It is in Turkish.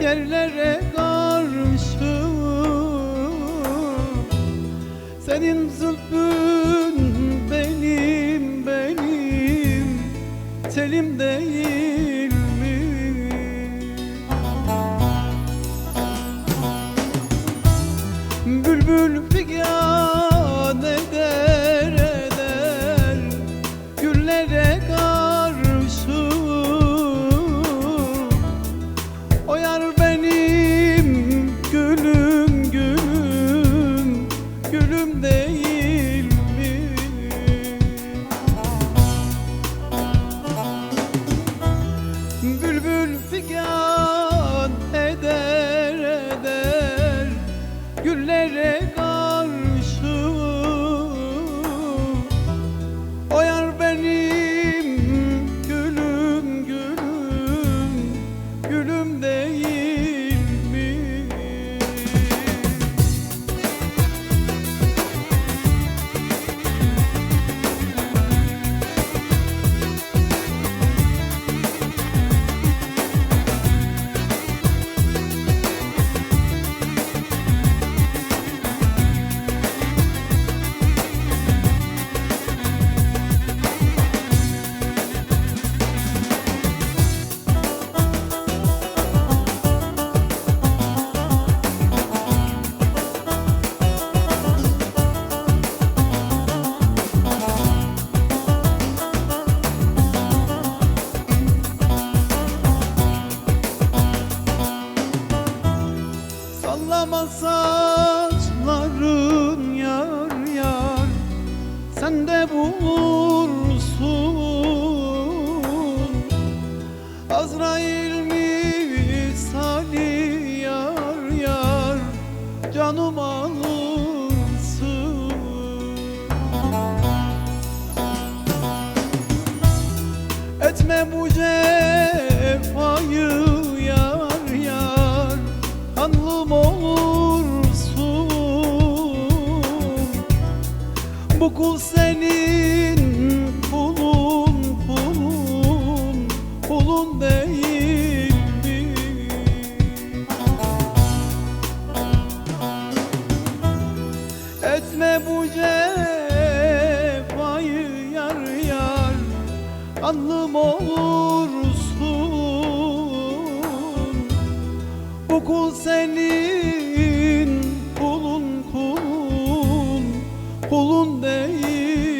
Derlere karşı Senin zülfün Güllere karşı. O yar benim gülüm gülüm Gülüm değil Saçların yar yar Sen de bulursun. Azrail misali yar yar Canım alırsın Bu kul senin kulun kulun Kulun değil mi? Etme bu cefayı yar yar Anlım olursun Bu kul senin kulun değil.